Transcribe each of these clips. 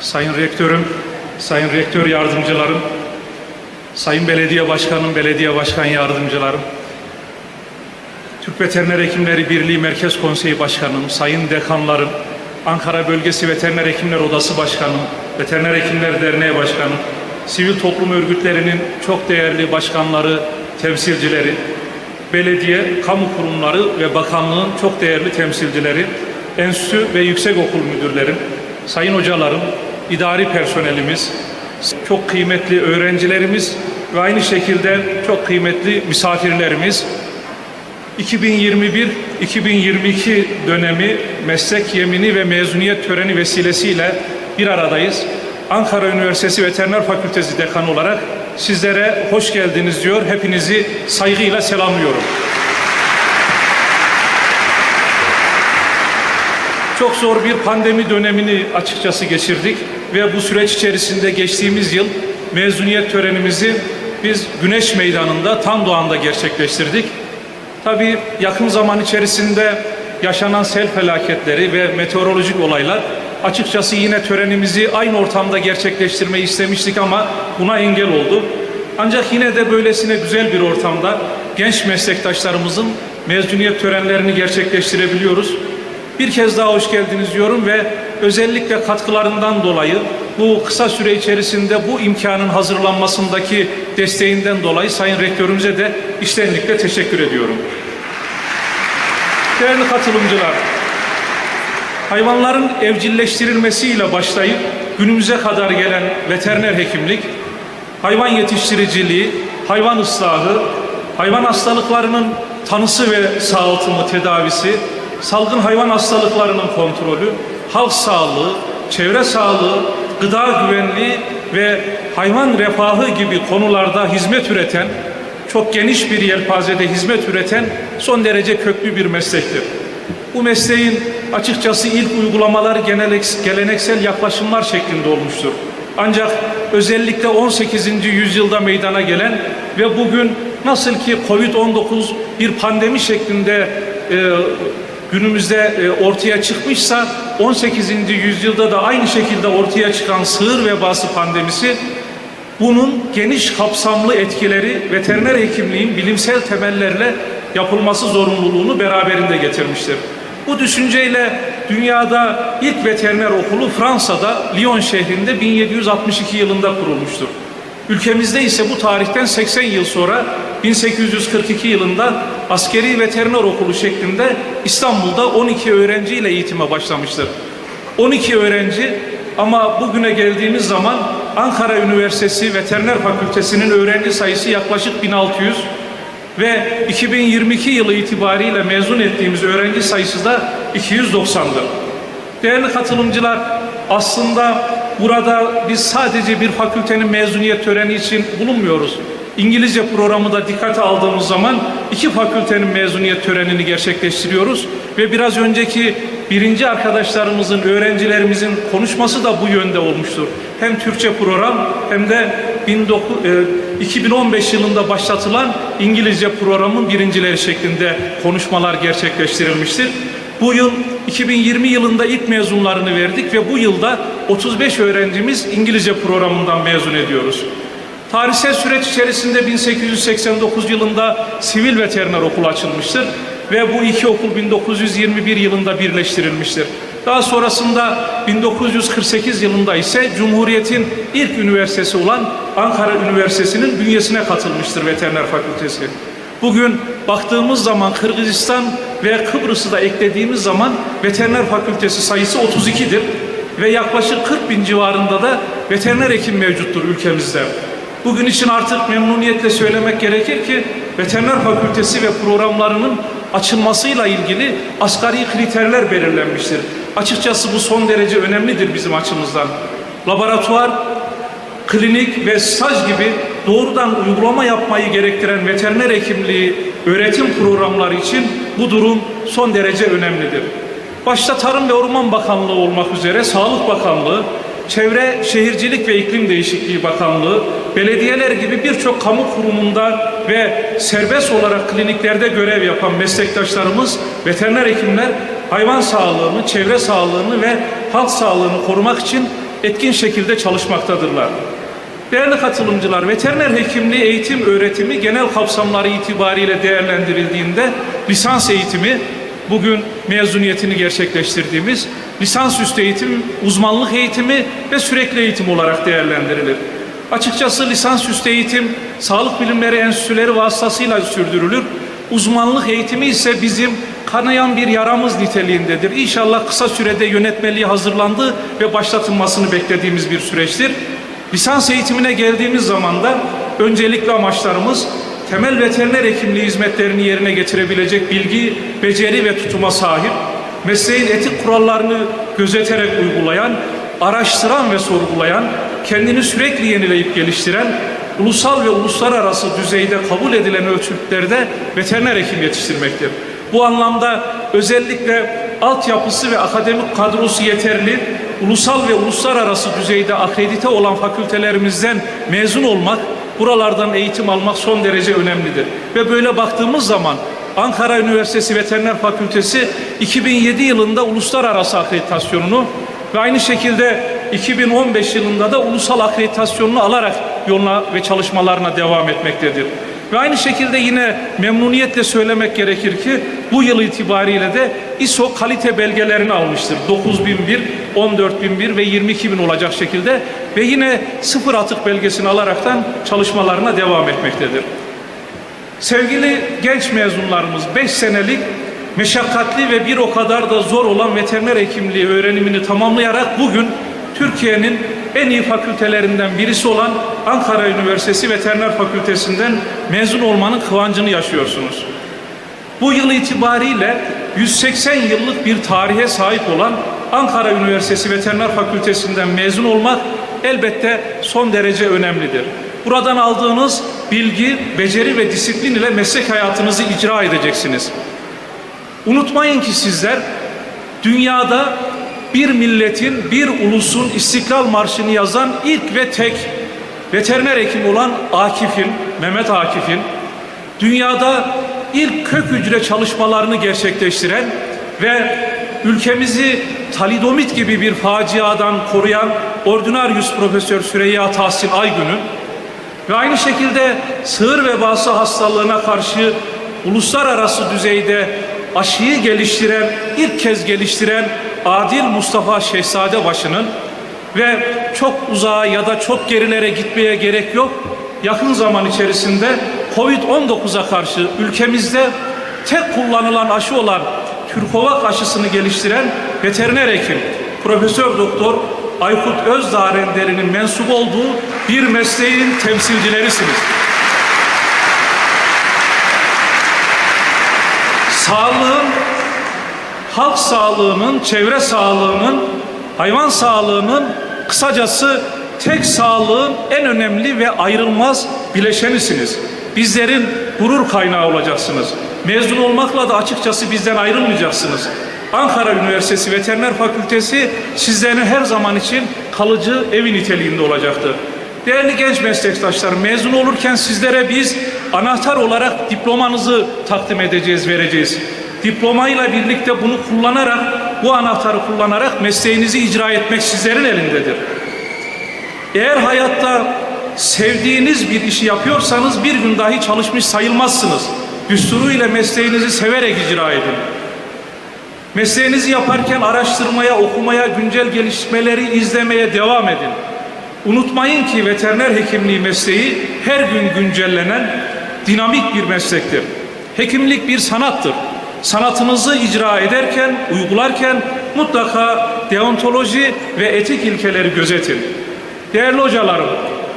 Sayın Rektörüm, Sayın Rektör Yardımcılarım, Sayın Belediye Başkanım, Belediye Başkan Yardımcılarım, Türk Veteriner Hekimleri Birliği Merkez Konseyi Başkanım, Sayın Dekanlarım, Ankara Bölgesi Veteriner Hekimler Odası Başkanım, Veteriner Hekimler Derneği Başkanım, sivil toplum örgütlerinin çok değerli başkanları, temsilcileri, belediye, kamu kurumları ve bakanlığın çok değerli temsilcileri, enstitü ve yüksekokul müdürlerim, sayın hocalarım, idari personelimiz, çok kıymetli öğrencilerimiz ve aynı şekilde çok kıymetli misafirlerimiz, 2021-2022 dönemi meslek yemini ve mezuniyet töreni vesilesiyle bir aradayız. Ankara Üniversitesi Veteriner Fakültesi Dekanı olarak sizlere hoş geldiniz diyor. Hepinizi saygıyla selamlıyorum. Çok zor bir pandemi dönemini açıkçası geçirdik ve bu süreç içerisinde geçtiğimiz yıl mezuniyet törenimizi biz Güneş Meydanı'nda Tam Doğan'da gerçekleştirdik. Tabii yakın zaman içerisinde yaşanan sel felaketleri ve meteorolojik olaylar açıkçası yine törenimizi aynı ortamda gerçekleştirmeyi istemiştik ama buna engel oldu. Ancak yine de böylesine güzel bir ortamda genç meslektaşlarımızın mezuniyet törenlerini gerçekleştirebiliyoruz. Bir kez daha hoş geldiniz diyorum ve özellikle katkılarından dolayı bu kısa süre içerisinde bu imkanın hazırlanmasındaki desteğinden dolayı Sayın Rektörümüze de içtenlikle teşekkür ediyorum. Değerli katılımcılar, hayvanların evcilleştirilmesiyle başlayıp günümüze kadar gelen veteriner hekimlik, hayvan yetiştiriciliği, hayvan ıslahı, hayvan hastalıklarının tanısı ve sağaltımı, tedavisi, salgın hayvan hastalıklarının kontrolü, halk sağlığı, çevre sağlığı, gıda güvenliği ve hayvan refahı gibi konularda hizmet üreten, çok geniş bir yelpazede hizmet üreten son derece köklü bir meslektir. Bu mesleğin açıkçası ilk uygulamaları geleneksel yaklaşımlar şeklinde olmuştur. Ancak özellikle 18. yüzyılda meydana gelen ve bugün nasıl ki Covid-19 bir pandemi şeklinde e, günümüzde e, ortaya çıkmışsa 18. yüzyılda da aynı şekilde ortaya çıkan sığır vebası pandemisi bunun geniş kapsamlı etkileri veteriner hekimliğin bilimsel temellerle yapılması zorunluluğunu beraberinde getirmiştir. Bu düşünceyle dünyada ilk veteriner okulu Fransa'da Lyon şehrinde 1762 yılında kurulmuştur. Ülkemizde ise bu tarihten 80 yıl sonra 1842 yılında askeri veteriner okulu şeklinde İstanbul'da 12 öğrenciyle eğitime başlamıştır. 12 öğrenci ama bugüne geldiğimiz zaman Ankara Üniversitesi Veteriner Fakültesi'nin öğrenci sayısı yaklaşık 1600 ve 2022 yılı itibariyle mezun ettiğimiz öğrenci sayısı da 290'dır. Değerli katılımcılar, aslında burada biz sadece bir fakültenin mezuniyet töreni için bulunmuyoruz. İngilizce programı da dikkate aldığımız zaman iki fakültenin mezuniyet törenini gerçekleştiriyoruz ve biraz önceki birinci arkadaşlarımızın, öğrencilerimizin konuşması da bu yönde olmuştur. Hem Türkçe program hem de 2015 yılında başlatılan İngilizce programın birincileri şeklinde konuşmalar gerçekleştirilmiştir. Bu yıl 2020 yılında ilk mezunlarını verdik ve bu yılda 35 öğrencimiz İngilizce programından mezun ediyoruz. Tarihsel süreç içerisinde 1889 yılında sivil veteriner okulu açılmıştır ve bu iki okul 1921 yılında birleştirilmiştir. Daha sonrasında 1948 yılında ise Cumhuriyet'in ilk üniversitesi olan Ankara Üniversitesi'nin bünyesine katılmıştır veteriner fakültesi. Bugün baktığımız zaman Kırgızistan ve Kıbrıs'ı da eklediğimiz zaman veteriner fakültesi sayısı 32'dir ve yaklaşık 40 bin civarında da veteriner hekim mevcuttur ülkemizde. Bugün için artık memnuniyetle söylemek gerekir ki veteriner fakültesi ve programlarının açılmasıyla ilgili asgari kriterler belirlenmiştir. Açıkçası bu son derece önemlidir bizim açımızdan. Laboratuvar, klinik ve staj gibi doğrudan uygulama yapmayı gerektiren veteriner hekimliği öğretim programları için bu durum son derece önemlidir. Başta Tarım ve Orman Bakanlığı olmak üzere Sağlık Bakanlığı, Çevre, Şehircilik ve İklim Değişikliği Bakanlığı, belediyeler gibi birçok kamu kurumunda ve serbest olarak kliniklerde görev yapan meslektaşlarımız, veteriner hekimler hayvan sağlığını, çevre sağlığını ve halk sağlığını korumak için etkin şekilde çalışmaktadırlar. Değerli katılımcılar, veteriner hekimliği eğitim öğretimi genel kapsamları itibariyle değerlendirildiğinde lisans eğitimi bugün mezuniyetini gerçekleştirdiğimiz lisansüstü eğitim, uzmanlık eğitimi ve sürekli eğitim olarak değerlendirilir. Açıkçası lisansüstü eğitim sağlık bilimleri enstitüleri vasıtasıyla sürdürülür. Uzmanlık eğitimi ise bizim kanayan bir yaramız niteliğindedir. İnşallah kısa sürede yönetmeliği hazırlandı ve başlatılmasını beklediğimiz bir süreçtir. Lisans eğitimine geldiğimiz zaman da öncelikli amaçlarımız temel veteriner hekimliği hizmetlerini yerine getirebilecek bilgi, beceri ve tutuma sahip, mesleğin etik kurallarını gözeterek uygulayan, araştıran ve sorgulayan, kendini sürekli yenileyip geliştiren, ulusal ve uluslararası düzeyde kabul edilen ölçütlerde veteriner hekim yetiştirmektir. Bu anlamda özellikle altyapısı ve akademik kadrosu yeterli, ulusal ve uluslararası düzeyde akredite olan fakültelerimizden mezun olmak, buralardan eğitim almak son derece önemlidir. Ve böyle baktığımız zaman Ankara Üniversitesi Veteriner Fakültesi 2007 yılında uluslararası akreditasyonunu ve aynı şekilde 2015 yılında da ulusal akreditasyonunu alarak yoluna ve çalışmalarına devam etmektedir. Ve aynı şekilde yine memnuniyetle söylemek gerekir ki bu yıl itibariyle de ISO kalite belgelerini almıştır. 9001, 14001 ve 22000 olacak şekilde ve yine sıfır atık belgesini alaraktan çalışmalarına devam etmektedir. Sevgili genç mezunlarımız 5 senelik meşakkatli ve bir o kadar da zor olan veteriner hekimliği öğrenimini tamamlayarak bugün Türkiye'nin en iyi fakültelerinden birisi olan Ankara Üniversitesi Veteriner Fakültesinden mezun olmanın kıvancını yaşıyorsunuz. Bu yıl itibariyle 180 yıllık bir tarihe sahip olan Ankara Üniversitesi Veteriner Fakültesinden mezun olmak elbette son derece önemlidir. Buradan aldığınız bilgi, beceri ve disiplin ile meslek hayatınızı icra edeceksiniz. Unutmayın ki sizler dünyada bir milletin, bir ulusun İstiklal Marşı'nı yazan ilk ve tek veteriner hekim olan Akif'in, Mehmet Akif'in dünyada ilk kök hücre çalışmalarını gerçekleştiren ve ülkemizi talidomit gibi bir faciadan koruyan Ordinarius Profesör Süreyya Tahsin Aygün'ün ve aynı şekilde sığır vebası hastalığına karşı uluslararası düzeyde aşıyı geliştiren, ilk kez geliştiren Adil Mustafa Şehzadebaşı'nın ve çok uzağa ya da çok gerilere gitmeye gerek yok. Yakın zaman içerisinde Covid-19'a karşı ülkemizde tek kullanılan aşı olan Türkovak aşısını geliştiren veteriner hekim Profesör Doktor Aykut Özdağ Renderi'nin mensup olduğu bir mesleğin temsilcilerisiniz. Sağlığın, halk sağlığının, çevre sağlığının, hayvan sağlığının kısacası tek sağlığın en önemli ve ayrılmaz bileşenisiniz. Bizlerin gurur kaynağı olacaksınız. Mezun olmakla da açıkçası bizden ayrılmayacaksınız. Ankara Üniversitesi Veteriner Fakültesi sizlerin her zaman için kalıcı evi niteliğinde olacaktır. Değerli genç meslektaşlar mezun olurken sizlere biz anahtar olarak diplomanızı takdim edeceğiz, vereceğiz. Diplomayla birlikte bunu kullanarak, bu anahtarı kullanarak mesleğinizi icra etmek sizlerin elindedir. Eğer hayatta sevdiğiniz bir işi yapıyorsanız bir gün dahi çalışmış sayılmazsınız. Düsturuyla mesleğinizi severek icra edin. Mesleğinizi yaparken araştırmaya, okumaya, güncel gelişmeleri izlemeye devam edin. Unutmayın ki veteriner hekimliği mesleği her gün güncellenen dinamik bir meslektir. Hekimlik bir sanattır. Sanatınızı icra ederken, uygularken mutlaka deontoloji ve etik ilkeleri gözetin. Değerli hocalarım,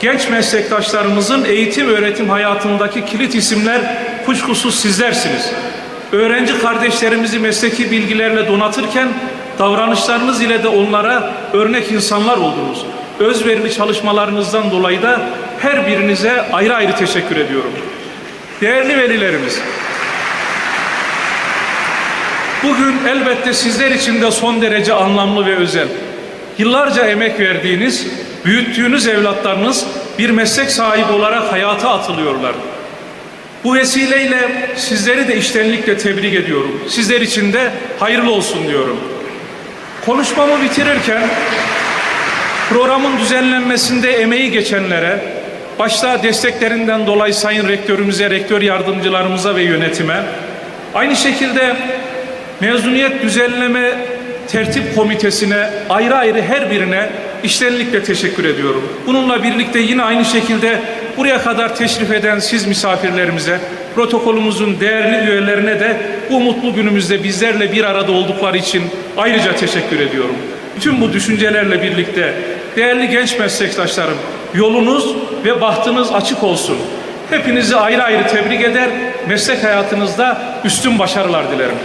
genç meslektaşlarımızın eğitim öğretim hayatındaki kilit isimler kuşkusuz sizlersiniz. Öğrenci kardeşlerimizi mesleki bilgilerle donatırken davranışlarınız ile de onlara örnek insanlar oldunuz. Özverili çalışmalarınızdan dolayı da her birinize ayrı ayrı teşekkür ediyorum. Değerli velilerimiz, bugün elbette sizler için de son derece anlamlı ve özel. Yıllarca emek verdiğiniz, büyüttüğünüz evlatlarınız bir meslek sahibi olarak hayata atılıyorlar. Bu vesileyle sizleri de iştenlikle tebrik ediyorum. Sizler için de hayırlı olsun diyorum. Konuşmamı bitirirken Programın düzenlenmesinde emeği geçenlere, başta desteklerinden dolayı Sayın Rektörümüze, rektör yardımcılarımıza ve yönetime, aynı şekilde mezuniyet düzenleme tertip komitesine ayrı ayrı her birine iştenlikle teşekkür ediyorum. Bununla birlikte yine aynı şekilde buraya kadar teşrif eden siz misafirlerimize, protokolümüzün değerli üyelerine de bu mutlu günümüzde bizlerle bir arada oldukları için ayrıca teşekkür ediyorum. Tüm bu düşüncelerle birlikte değerli genç meslektaşlarım yolunuz ve bahtınız açık olsun. Hepinizi ayrı ayrı tebrik eder, meslek hayatınızda üstün başarılar dilerim.